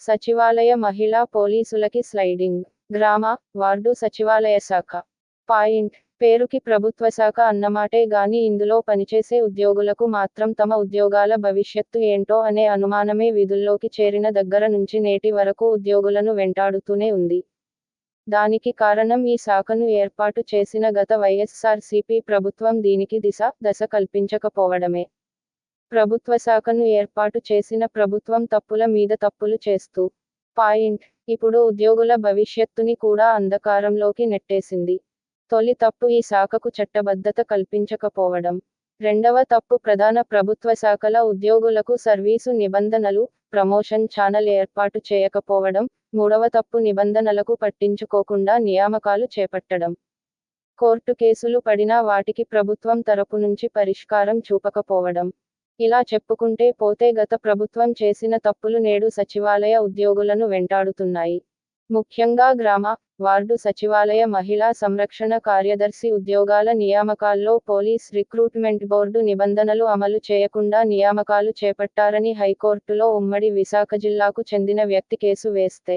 సచివాలయ మహిళా పోలీసులకి స్లైడింగ్. గ్రామ వార్డు సచివాలయ శాఖ. పాయింట్. పేరుకి ప్రభుత్వ శాఖ అన్నమాటే గాని ఇందులో పనిచేసే ఉద్యోగులకు మాత్రం తమ ఉద్యోగాల భవిష్యత్తు ఏంటో అనే అనుమానమే విధుల్లోకి చేరిన దగ్గర నుంచి నేటి వరకు ఉద్యోగులను వెంటాడుతూనే ఉంది. దానికి కారణం ఈ శాఖను ఏర్పాటు చేసిన గత వైఎస్ఆర్సీపీ ప్రభుత్వం దీనికి దిశ దశ కల్పించకపోవడమే. ప్రభుత్వ శాఖను ఏర్పాటు చేసిన ప్రభుత్వం తప్పుల మీద తప్పులు చేస్తూ. పాయింట్. ఇప్పుడు ఉద్యోగుల భవిష్యత్తుని కూడా అంధకారంలోకి నెట్టేసింది. తొలి తప్పు ఈ శాఖకు చట్టబద్ధత కల్పించకపోవడం. రెండవ తప్పు ప్రధాన ప్రభుత్వ శాఖల ఉద్యోగులకు సర్వీసు నిబంధనలు ప్రమోషన్ ఛానల్ ఏర్పాటు చేయకపోవడం మూడవ తప్పు నిబంధనలకు పట్టించుకోకుండా నియామకాలు చేపట్టడం. కోర్టు కేసులు పడినా వాటికి ప్రభుత్వం తరపు నుంచి పరిష్కారం చూపకపోవడం. ఇలా చెప్పుకుంటే పోతే గత ప్రభుత్వం చేసిన తప్పులు నేడు సచివాలయ ఉద్యోగులను వెంటాడుతున్నాయి. ముఖ్యంగా గ్రామ వార్డు సచివాలయ మహిళా సంరక్షణ కార్యదర్శి ఉద్యోగాల నియామకాల్లో పోలీస్ రిక్రూట్మెంట్ బోర్డు నిబంధనలు అమలు చేయకుండా నియామకాలు చేపట్టారని హైకోర్టులో ఉమ్మడి విశాఖ జిల్లాకు చెందిన వ్యక్తి కేసు వేస్తే.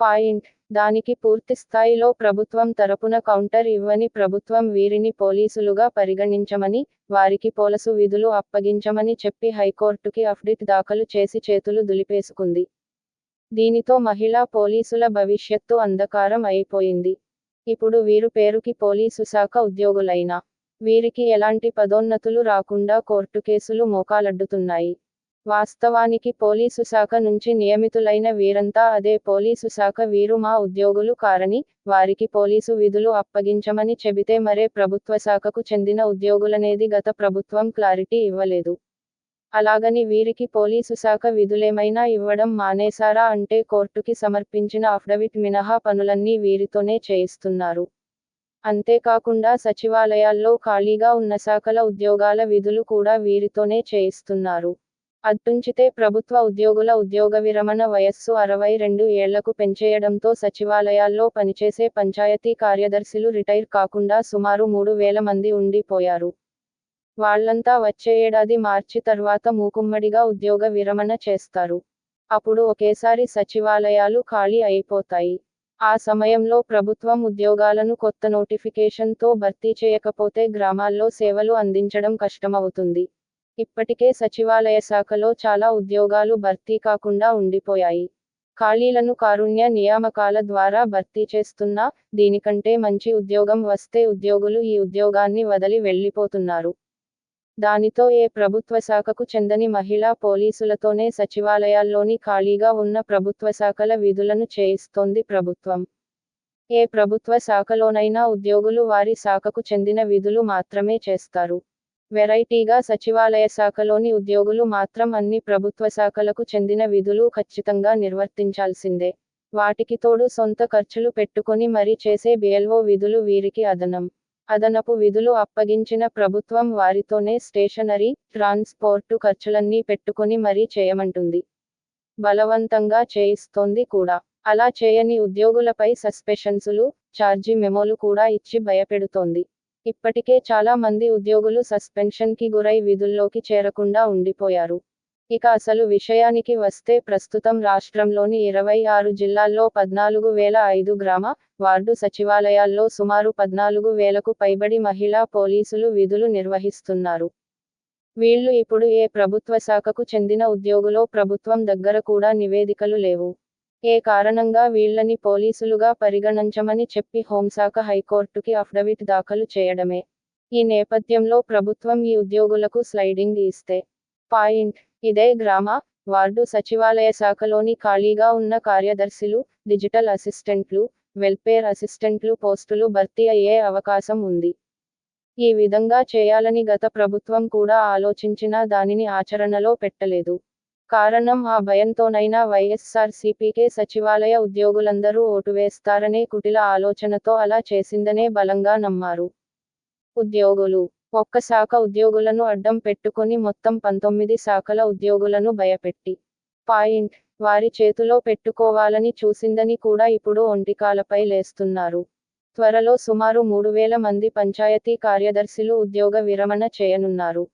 పాయింట్. దానికి పూర్తి స్థాయిలో ప్రభుత్వం తరపున కౌంటర్ ఇవ్వని ప్రభుత్వం వీరిని పోలీసులుగా పరిగణించమని వారికి పోలసు విధులు అప్పగించమని చెప్పి హైకోర్టుకి అఫ్డిట్ దాఖలు చేసి చేతులు దులిపేసుకుంది. దీనితో మహిళా పోలీసుల భవిష్యత్తు అంధకారం అయిపోయింది. ఇప్పుడు వీరు పేరుకి పోలీసు శాఖ ఉద్యోగులైనా వీరికి ఎలాంటి పదోన్నతులు రాకుండా కోర్టు కేసులు మోకాలడ్డుతున్నాయి. వాస్తవానికి పోలీసు శాఖ నుంచి నియమితులైన వీరంతా అదే పోలీసు శాఖ వీరు మా ఉద్యోగులు కారని వారికి పోలీసు విధులు అప్పగించమని చెబితే మరే ప్రభుత్వ శాఖకు చెందిన ఉద్యోగులనేది గత ప్రభుత్వం క్లారిటీ ఇవ్వలేదు. అలాగని వీరికి పోలీసు శాఖ విధులేమైనా ఇవ్వడం మానేశారా అంటే కోర్టుకి సమర్పించిన అఫిడవిట్ మినహా పనులన్నీ వీరితోనే చేయిస్తున్నారు. అంతేకాకుండా సచివాలయాల్లో ఖాళీగా ఉన్న శాఖల ఉద్యోగాల విధులు కూడా వీరితోనే చేయిస్తున్నారు. అట్టుంచితే ప్రభుత్వ ఉద్యోగుల ఉద్యోగ విరమణ వయస్సు అరవై రెండు ఏళ్ళకు పెంచేయడంతో సచివాలయాల్లో పనిచేసే పంచాయతీ కార్యదర్శులు రిటైర్ కాకుండా సుమారు మూడు వేల మంది ఉండిపోయారు. వాళ్ళంతా వచ్చే ఏడాది మార్చి తర్వాత మూకుమ్మడిగా ఉద్యోగ విరమణ చేస్తారు. అప్పుడు ఒకేసారి సచివాలయాలు ఖాళీ అయిపోతాయి. ఆ సమయంలో ప్రభుత్వం ఉద్యోగాలను కొత్త నోటిఫికేషన్తో భర్తీ చేయకపోతే గ్రామాల్లో సేవలు అందించడం కష్టమవుతుంది. ఇప్పటికే సచివాలయ శాఖలో చాలా ఉద్యోగాలు భర్తీ కాకుండా ఉండిపోయాయి. ఖాళీలను కారుణ్య నియామకాల ద్వారా భర్తీ చేస్తున్నా దీనికంటే మంచి ఉద్యోగం వస్తే ఉద్యోగులు ఈ ఉద్యోగాన్ని వదిలి వెళ్ళిపోతున్నారు. దానితో ఏ ప్రభుత్వ శాఖకు చెందని మహిళా పోలీసులతోనే సచివాలయాల్లోని ఖాళీగా ఉన్న ప్రభుత్వ శాఖల విధులను చేయిస్తోంది ప్రభుత్వం. ఏ ప్రభుత్వ శాఖలోనైనా ఉద్యోగులు వారి శాఖకు చెందిన విధులు మాత్రమే చేస్తారు. వెరైటీగా సచివాలయ శాఖలోని ఉద్యోగులు మాత్రం అన్ని ప్రభుత్వ శాఖలకు చెందిన విధులు ఖచ్చితంగా నిర్వర్తించాల్సిందే. వాటికి తోడు సొంత ఖర్చులు పెట్టుకొని మరీ చేసే బిఎల్ఓ విధులు వీరికి అదనం. అదనపు విధులు అప్పగించిన ప్రభుత్వం వారితోనే స్టేషనరీ ట్రాన్స్పోర్టు ఖర్చులన్నీ పెట్టుకొని మరీ చేయమంటుంది. బలవంతంగా చేయిస్తోంది కూడా. అలా చేయని ఉద్యోగులపై సస్పెషన్సులు ఛార్జీ మెమోలు కూడా ఇచ్చి భయపెడుతోంది. ఇప్పటికే చాలా మంది ఉద్యోగులు సస్పెన్షన్కి గురై విధుల్లోకి చేరకుండా ఉండిపోయారు. ఇక అసలు విషయానికి వస్తే ప్రస్తుతం రాష్ట్రంలోని ఇరవై ఆరు జిల్లాల్లో పద్నాలుగు వేల ఐదు గ్రామ వార్డు సచివాలయాల్లో సుమారు పద్నాలుగు వేలకు పైబడి మహిళా పోలీసులు విధులు నిర్వహిస్తున్నారు. వీళ్ళు ఇప్పుడు ఏ ప్రభుత్వ శాఖకు చెందిన ఉద్యోగులో ప్రభుత్వం దగ్గర కూడా నివేదికలు లేవు. ఏ కారణంగా వీళ్ళని పోలీసులుగా పరిగణించమని చెప్పి హోంశాఖ హైకోర్టుకి అఫిడవిట్ దాఖలు చేయడమే. ఈ నేపథ్యంలో ప్రభుత్వం ఈ ఉద్యోగులకు స్లైడింగ్ ఇస్తే. పాయింట్. ఇదే గ్రామ వార్డు సచివాలయ శాఖలోని ఖాళీగా ఉన్న కార్యదర్శులు డిజిటల్ అసిస్టెంట్లు వెల్ఫేర్ అసిస్టెంట్లు పోస్టులు భర్తీ అయ్యే అవకాశం ఉంది. ఈ విధంగా చేయాలని గత ప్రభుత్వం కూడా ఆలోచించినా దానిని ఆచరణలో పెట్టలేదు. కారణం ఆ భయంతోనైనా వైఎస్ఆర్ సిపికే సచివాలయ ఉద్యోగులందరూ ఓటు వేస్తారనే కుటిల ఆలోచనతో అలా చేసిందనే బలంగా నమ్మారు. ఉద్యోగులు. ఒక్క శాఖ ఉద్యోగులను అడ్డం పెట్టుకొని మొత్తం పంతొమ్మిది శాఖల ఉద్యోగులను భయపెట్టి. పాయింట్. వారి చేతిలో పెట్టుకోవాలని చూసిందని కూడా ఇప్పుడు ఒంటికాలపై లేస్తున్నారు. త్వరలో సుమారు మూడు వేల మంది పంచాయతీ కార్యదర్శులు ఉద్యోగ విరమణ చేయనున్నారు.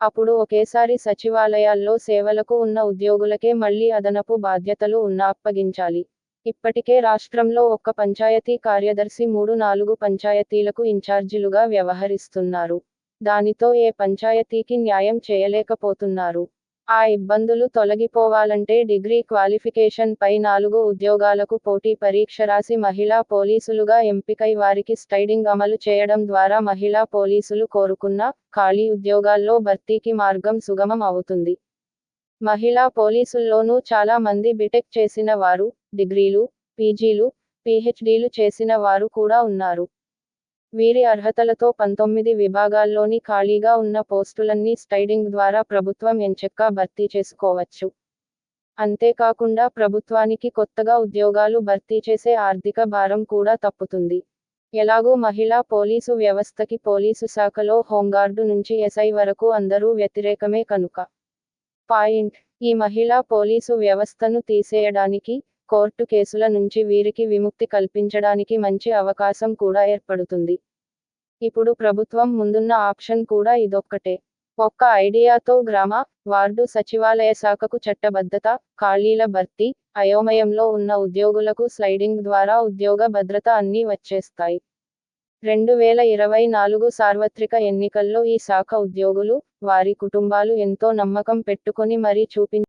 అప్పుడు ఒకేసారి సచివాలయాల్లో సేవలకు ఉన్న ఉద్యోగులకే మళ్ళీ అదనపు బాధ్యతలు ఉన్న అప్పగించాలి ఇప్పటికే రాష్ట్రంలో ఒక్క పంచాయతీ కార్యదర్శి మూడు నాలుగు పంచాయతీలకు ఇన్ఛార్జీలుగా వ్యవహరిస్తున్నారు. దానితో ఏ పంచాయతీకి న్యాయం చేయలేకపోతున్నారు. ఆ ఇబ్బందులు తొలగిపోవాలంటే డిగ్రీ క్వాలిఫికేషన్ పై నాలుగు ఉద్యోగాలకు పోటీ పరీక్ష రాసి మహిళా పోలీసులుగా ఎంపికై వారికి స్టైడింగ్ అమలు చేయడం ద్వారా మహిళా పోలీసులు కోరుకున్న ఖాళీ ఉద్యోగాల్లో భర్తీకి మార్గం సుగమం అవుతుంది. మహిళా పోలీసుల్లోనూ చాలా మంది బిటెక్ చేసిన వారు డిగ్రీలు పీజీలు పీహెచ్డీలు చేసిన వారు కూడా ఉన్నారు. వీరి అర్హతలతో పంతొమ్మిది విభాగాల్లోని ఖాళీగా ఉన్న పోస్టులన్నీ స్టైడింగ్ ద్వారా ప్రభుత్వం ఎంచక్కా భర్తీ చేసుకోవచ్చు. అంతేకాకుండా ప్రభుత్వానికి కొత్తగా ఉద్యోగాలు భర్తీ చేసే ఆర్థిక భారం కూడా తప్పుతుంది. ఎలాగూ మహిళా పోలీసు వ్యవస్థకి పోలీసు శాఖలో హోంగార్డు నుంచి ఎస్ఐ వరకు అందరూ వ్యతిరేకమే కనుక. పాయింట్. ఈ మహిళా పోలీసు వ్యవస్థను తీసేయడానికి కోర్టు కేసుల నుంచి వీరికి విముక్తి కల్పించడానికి మంచి అవకాశం కూడా ఏర్పడుతుంది. ఇప్పుడు ప్రభుత్వం ముందున్న ఆప్షన్ కూడా ఇదొక్కటే. ఒక్క ఐడియాతో గ్రామ వార్డు సచివాలయ శాఖకు చట్టబద్ధత ఖాళీల భర్తీ అయోమయంలో ఉన్న ఉద్యోగులకు స్లైడింగ్ ద్వారా ఉద్యోగ భద్రత అన్నీ వచ్చేస్తాయి. రెండు వేల ఇరవై నాలుగు సార్వత్రిక ఎన్నికల్లో ఈ శాఖ ఉద్యోగులు వారి కుటుంబాలు ఎంతో నమ్మకం పెట్టుకొని మరీ చూపించారు